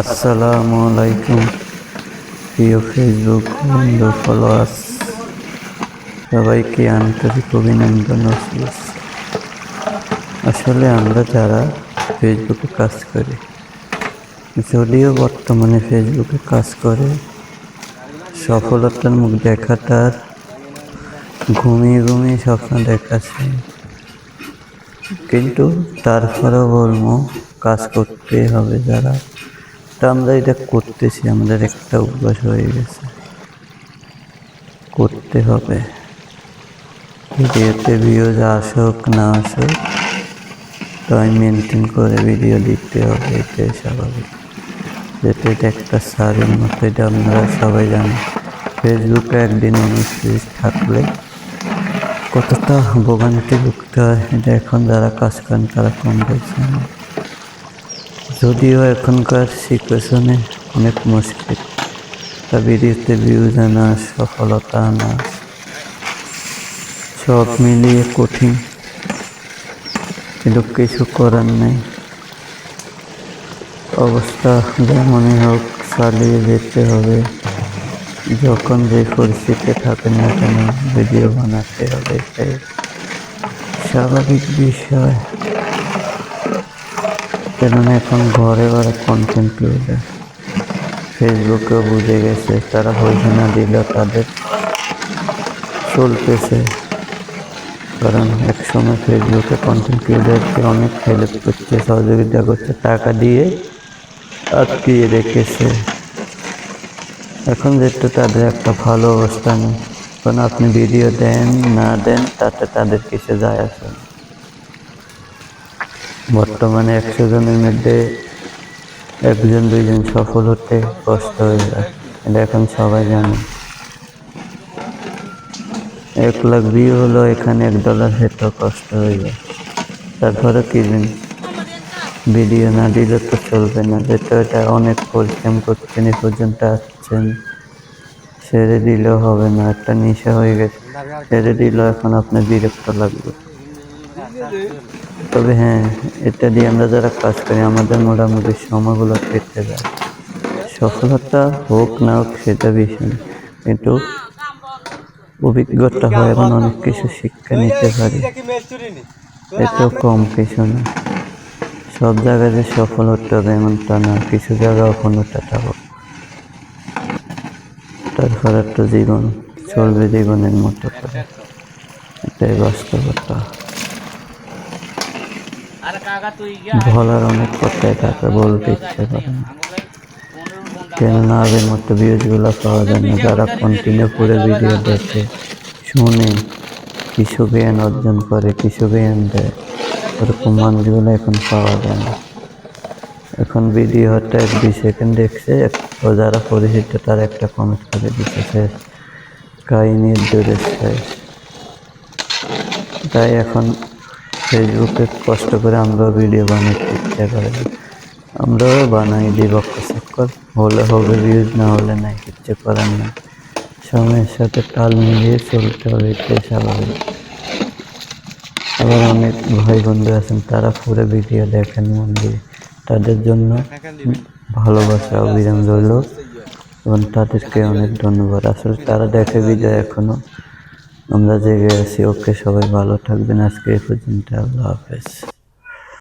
আসসালামু আলাইকুম। প্রিয় ফেসবুক বন্ধু ফলোয়ার্স সবাইকে আন্তরিক অভিনন্দন আসলে আমরা যারা ফেসবুকে কাজ করি, যদিও বর্তমানে ফেসবুকে কাজ করে, সফলতার মুখ দেখাটার ঘুমিয়ে ঘুমিয়ে স্বপ্ন দেখাচ্ছে কিন্তু তারপরেও বলব, কাজ করতে হবে যারা। তা আমরা এটা করতেছি, আমাদের একটা অভ্যাস হয়ে গেছে। করতে হবে। ভিডিওতে ভিউজ আসুক, না আসুক তাই মেনটেন করে ভিডিও দিতে হবে, এটাই স্বাভাবিক। যেটা এটা একটা সারের মতো, এটা আপনারা সবাই জানেন। ফেসবুকে একদিন উনিশ থাকলে কতটা ভোগান্তি ভুগতে হয়, এটা এখন যারা কাজ করেন তারা কম দেখছেন। যদিও এখনকার সিচুয়েশনে অনেক মুশকিল। তা ভিডিওতে ভিউজ আনা, সফলতা আনা, সব মিলিয়ে কঠিন। কিন্তু কিছু করার নেই। অবস্থা যেমনই হোক, চালিয়ে যেতে হবে। যখন যে পরিস্থিতি থাকে না কেন ভিডিও বানাতে হবে। এটাই স্বাভাবিক বিষয়। কেননা এখন ঘরে ঘরে কন্টেন্ট ক্রিয়েটার ফেসবুকেও বুঝে গেছে, তারা পয়সা না দিলেও তাদের চলতেছে। কারণ একসময় ফেসবুকে কন্টেন্ট ক্রিয়েটারকে অনেক হেল্প করছে, সহযোগিতা করছে, টাকা দিয়ে আটকিয়ে রেখেছে। এখন যেহেতু তাদের একটা ভালো অবস্থান, কারণ আপনি ভিডিও দেন, না দেন, তাতে তাদের কিছু যায় আসে না। বর্তমানে একশো জনের মধ্যে একজন, দুইজন সফল হতে কষ্ট হয়ে যায়। এটা এখন সবাই জানে। এক লাখ ভিউ হলো, এখানে এক ডলার হেঁটো কষ্ট হয়ে যায়। তারপরে কি দিন ভিডিও না দিলে তো চলবে না। যেহেতু এটা অনেক পরিশ্রম করছেন, এ পর্যন্ত আসছেন। ছেড়ে দিলেও হবে না, একটা নেশা হয়ে গেছে। ছেড়ে দিলেও এখন আপনার বিরক্ত লাগবে। তবে হ্যাঁ এটা দিয়ে আমরা যারা কাজ করি, আমাদের মোটামুটি সময়গুলো কেটে যায়। সফলতা হোক না হোক, সেটা বিষয় কিন্তু অভিজ্ঞতা হয় এবং অনেক কিছু শিক্ষা নিতে পারি। এটাও কম কিছু না। সব জায়গায় যে সফল হতে হবে এমনটা না, কিছু জায়গায় অপূর্ণতা থাকো তারপর একটা জীবন চলবে জীবনের মতো করে। এটাই বাস্তবতা। বলার অনেক কথাই থাকে বলতে ইচ্ছে করে না। কেননা আগের মতো ভিউজগুলো পাওয়া যায় না, যারা কন্টিনিউ করে ভিডিও দেখে, শুনে কিছু জ্ঞান অর্জন করে কিছু জ্ঞান দেয়, ওরকম মানুষগুলো এখন পাওয়া যায় না। এখন ভিডিও হয়তো এক দুই সেকেন্ড দেখছে, ও যারা পরিচিত তার একটা কমেন্ট করে দিতে শেষ কাহিনীর দূরে তাই এখন ফেসবুকে কষ্ট করে আমরাও ভিডিও বানাতে ইচ্ছা করে। আমরাও বানাই দিই বক্ষ চক্কর হলে হবে ভিউজ না হলে নাই, কিচ্ছু করার না সময়ের সাথে তাল মিলিয়ে চলতে হবে, এটাই স্বাভাবিক। আবার অনেক ভাই বন্ধু আছেন, তারা পুরো ভিডিও দেখেন মন দিয়ে। তাদের জন্য ভালোবাসা, অবিরাম রইল। এবং তাদেরকে অনেক ধন্যবাদ। আসলে তারা দেখে ভিডিও এখনও। আমরা জেগে আছি। ওকে সবাই ভালো থাকবেন। আজকে এই পর্যন্ত। আল্লাহ হাফেজ।